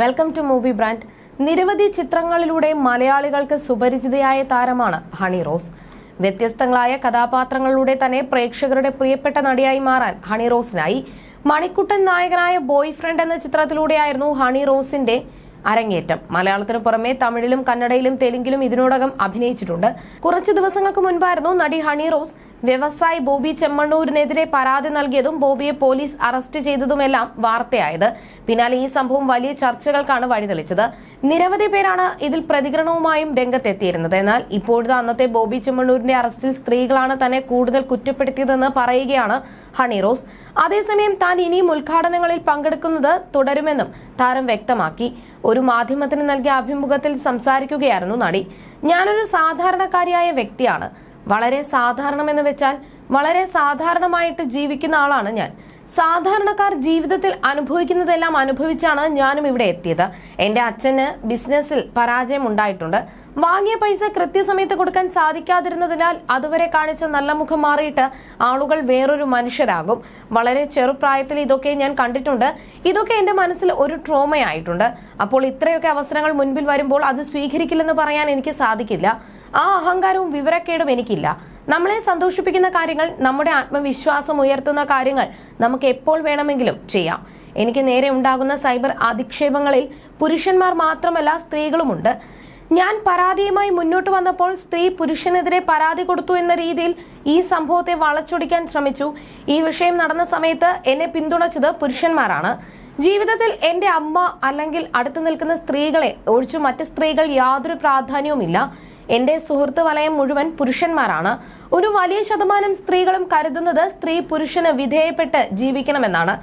Welcome to movie brand നിരവധി ചിത്രങ്ങളിലൂടെ മലയാളികൾക്ക് സുപരിചിതയായ താരമാണ് ഹണി റോസ്. വ്യത്യസ്തങ്ങളായ കഥാപാത്രങ്ങളിലൂടെ തന്നെ പ്രേക്ഷകരുടെ പ്രിയപ്പെട്ട നടിയായി മാറാൻ ഹണി റോസിനായി മണിക്കുട്ടൻ നായകനായ ബോയ് ഫ്രണ്ട് എന്ന ചിത്രത്തിലൂടെയായിരുന്നു ഹണി റോസിന്റെ അരങ്ങേറ്റം. മലയാളത്തിന് പുറമെ തമിഴിലും കന്നഡയിലും തെലുങ്കിലും ഇതിനോടകം അഭിനയിച്ചിട്ടുണ്ട്. കുറച്ചു ദിവസങ്ങൾക്ക് മുൻപായിരുന്നു നടി ഹണി റോസ് വ്യവസായി ബോബി ചെമ്മണ്ണൂരിനെതിരെ പരാതി നൽകിയതും ബോബിയെ പോലീസ് അറസ്റ്റ് ചെയ്തതുമെല്ലാം വാർത്തയായത്. പിന്നാലെ ഈ സംഭവം വലിയ ചർച്ചകൾക്കാണ് വഴിതെളിച്ചത്. നിരവധി പേരാണ് ഇതിൽ പ്രതികരണവുമായും രംഗത്തെത്തിയിരുന്നത്. എന്നാൽ ഇപ്പോഴത്തെ അന്നത്തെ ബോബി ചെമ്മണ്ണൂരിന്റെ അറസ്റ്റിൽ സ്ത്രീകളാണ് തന്നെ കൂടുതൽ കുറ്റപ്പെടുത്തിയതെന്ന് പറയുകയാണ് ഹണി റോസ്. അതേസമയം താൻ ഇനിയും ഉദ്ഘാടനങ്ങളിൽ പങ്കെടുക്കുന്നത് തുടരുമെന്നും താരം വ്യക്തമാക്കി. ഒരു മാധ്യമത്തിന് നൽകിയ അഭിമുഖത്തിൽ സംസാരിക്കുകയായിരുന്നു നടി. ഞാനൊരു സാധാരണക്കാരിയായ വ്യക്തിയാണ്. വളരെ സാധാരണമെന്ന് വെച്ചാൽ വളരെ സാധാരണമായിട്ട് ജീവിക്കുന്ന ആളാണ് ഞാൻ. സാധാരണക്കാർ ജീവിതത്തിൽ അനുഭവിക്കുന്നതെല്ലാം അനുഭവിച്ചാണ് ഞാനും ഇവിടെ എത്തിയത്. എന്റെ അച്ഛന് ബിസിനസ്സിൽ പരാജയം ഉണ്ടായിട്ടുണ്ട് വാങ്ങിയ പൈസ കൃത്യസമയത്ത് കൊടുക്കാൻ സാധിക്കാതിരുന്നതിനാൽ അതുവരെ കാണിച്ച നല്ല മുഖം മാറിയിട്ട് ആളുകൾ വേറൊരു മനുഷ്യരാകും. വളരെ ചെറുപ്രായത്തിൽ ഇതൊക്കെ ഞാൻ കണ്ടിട്ടുണ്ട്. ഇതൊക്കെ എന്റെ മനസ്സിൽ ഒരു ട്രോമയായിട്ടുണ്ട്. അപ്പോൾ ഇത്രയൊക്കെ അവസരങ്ങൾ മുൻപിൽ വരുമ്പോൾ അത് സ്വീകരിക്കില്ലെന്ന് പറയാൻ എനിക്ക് സാധിക്കില്ല. ആ അഹങ്കാരവും വിവരക്കേടും എനിക്കില്ല. നമ്മളെ സന്തോഷിപ്പിക്കുന്ന കാര്യങ്ങൾ നമ്മുടെ ആത്മവിശ്വാസം ഉയർത്തുന്ന കാര്യങ്ങൾ നമുക്ക് എപ്പോൾ വേണമെങ്കിലും ചെയ്യാം. എനിക്ക് നേരെ ഉണ്ടാകുന്ന സൈബർ അധിക്ഷേപങ്ങളിൽ പുരുഷന്മാർ മാത്രമല്ല സ്ത്രീകളുമുണ്ട്. ഞാൻ പരാതിയുമായി മുന്നോട്ട് വന്നപ്പോൾ സ്ത്രീ പുരുഷനെതിരെ പരാതി കൊടുത്തു എന്ന രീതിയിൽ ഈ സംഭവത്തെ വളച്ചൊടിക്കാൻ ശ്രമിച്ചു. ഈ വിഷയം നടന്ന സമയത്ത് എന്നെ പിന്തുണച്ചത് പുരുഷന്മാരാണ്. ജീവിതത്തിൽ എന്റെ അമ്മ അല്ലെങ്കിൽ അടുത്തു നിൽക്കുന്ന സ്ത്രീകളെ ഒഴിച്ചു മറ്റ് സ്ത്രീകൾ യാതൊരു പ്രാധാന്യവുമില്ല. എന്റെ സുഹൃത്ത് വലയം മുഴുവൻ പുരുഷന്മാരാണ്. ഒരു വലിയ ശതമാനം സ്ത്രീകളും കരുതുന്നത് സ്ത്രീ പുരുഷന് വിധേയപ്പെട്ട് ജീവിക്കണമെന്നാണ്.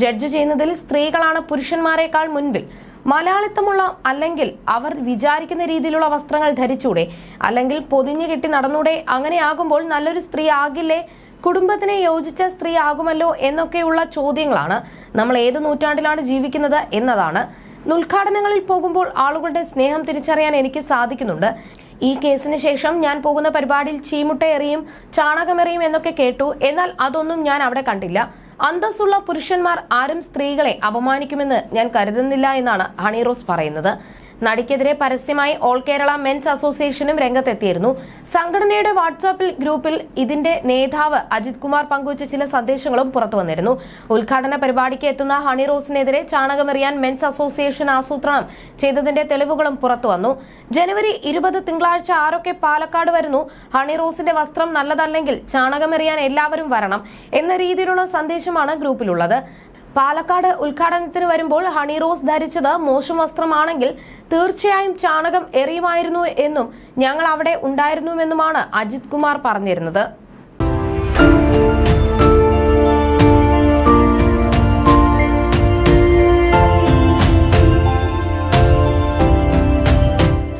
ജഡ്ജ് ചെയ്യുന്നതിൽ സ്ത്രീകളാണ് പുരുഷന്മാരെക്കാൾ മുൻപിൽ. മലയാളിത്തമുള്ള അല്ലെങ്കിൽ അവർ വിചാരിക്കുന്ന രീതിയിലുള്ള വസ്ത്രങ്ങൾ ധരിച്ചൂടെ. അല്ലെങ്കിൽ പൊതിഞ്ഞു കെട്ടി നടന്നൂടെ. അങ്ങനെയാകുമ്പോൾ നല്ലൊരു സ്ത്രീ ആകില്ലേ? കുടുംബത്തിനെ യോജിച്ച സ്ത്രീ ആകുമല്ലോ എന്നൊക്കെയുള്ള ചോദ്യങ്ങളാണ് നമ്മൾ ഏത് നൂറ്റാണ്ടിലാണ് ജീവിക്കുന്നത് എന്നതാണ്. ഉദ്ഘാടനങ്ങളിൽ പോകുമ്പോൾ ആളുകളുടെ സ്നേഹം തിരിച്ചറിയാൻ എനിക്ക് സാധിക്കുന്നുണ്ട്. ഈ കേസിന് ശേഷം ഞാൻ പോകുന്ന പരിപാടിയിൽ ചീമുട്ട എറിയും ചാണകമെറിയും എന്നൊക്കെ കേട്ടു. എന്നാൽ അതൊന്നും ഞാൻ അവിടെ കണ്ടില്ല. അന്തസ്സുള്ള പുരുഷന്മാർ ആരും സ്ത്രീകളെ അപമാനിക്കുമെന്ന് ഞാൻ കരുതുന്നില്ല എന്നാണ് ഹണി റോസ് പറയുന്നത്. നടിക്കെതിരെ പരസ്യമായി ഓൾ കേരള മെൻസ് അസോസിയേഷനും രംഗത്തെത്തിയിരുന്നു. സംഘടനയുടെ വാട്സാപ്പിൽ ഗ്രൂപ്പിൽ ഇതിന്റെ നേതാവ് അജിത് കുമാർ പങ്കുവച്ച ചില സന്ദേശങ്ങളും പുറത്തുവന്നിരുന്നു. ഉദ്ഘാടന പരിപാടിക്ക് എത്തുന്ന ഹണി റോസിനെതിരെ ചാണകമെറിയാൻ മെൻസ് അസോസിയേഷൻ ആസൂത്രണം ചെയ്തതിന്റെ തെളിവുകളും പുറത്തുവന്നു. ജനുവരി ഇരുപത് തിങ്കളാഴ്ച ആരൊക്കെ പാലക്കാട് വരുന്നു. ഹണി റോസിന്റെ വസ്ത്രം നല്ലതല്ലെങ്കിൽ ചാണകമെറിയാൻ എല്ലാവരും വരണം എന്ന രീതിയിലുള്ള സന്ദേശമാണ് ഗ്രൂപ്പിലുള്ളത്. പാലക്കാട് ഉദ്ഘാടനത്തിന് വരുമ്പോൾ ഹണി റോസ് ധരിച്ചത് മോശം വസ്ത്രമാണെങ്കിൽ തീർച്ചയായും ചാണകം എറിയുമായിരുന്നു എന്നും ഞങ്ങൾ അവിടെ ഉണ്ടായിരുന്നുവെന്നുമാണ് അജിത് കുമാർ പറഞ്ഞിരുന്നത്.